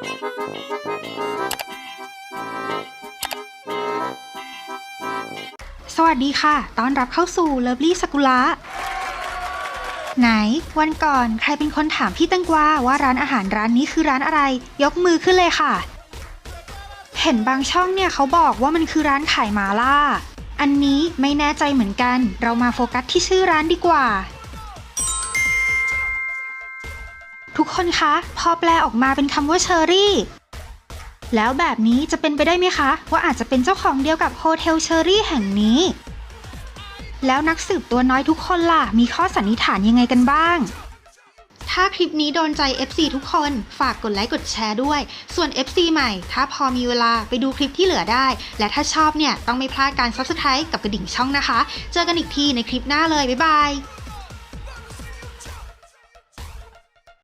สวัสดีค่ะ ต้อนรับเข้าสู่เลิฟลี่สกุละไหน วันก่อนใครเป็นคนถามพี่ตังกวาว่าร้านอาหารร้านนี้คือร้านอะไร ยกมือขึ้นเลยค่ะ เห็นบางช่องเนี่ยเขาบอกว่ามันคือร้านขายมาล่า อันนี้ไม่แน่ใจเหมือนกัน เรามาโฟกัสที่ชื่อร้านดีกว่า ทุกคนคะ พอแปลออกมาเป็นคำว่าเชอรี่ แล้วแบบนี้จะเป็นไปได้ไหมคะ ว่าอาจจะเป็นเจ้าของเดียวกับโฮเทลเชอรี่แห่งนี้ แล้วนักสืบตัวน้อยทุกคนล่ะ มีข้อสันนิษฐานยังไงกันบ้าง ถ้าคลิปนี้โดนใจ FC ทุกคนฝากกดไลค์กดแชร์ด้วย ส่วน FC ใหม่ ถ้าพอมีเวลาไปดูคลิปที่เหลือได้ และถ้าชอบเนี่ยต้องไม่พลาดการ Subscribe กับกระดิ่งช่องนะคะ เจอกันอีกทีในคลิปหน้าเลยบ๊ายบาย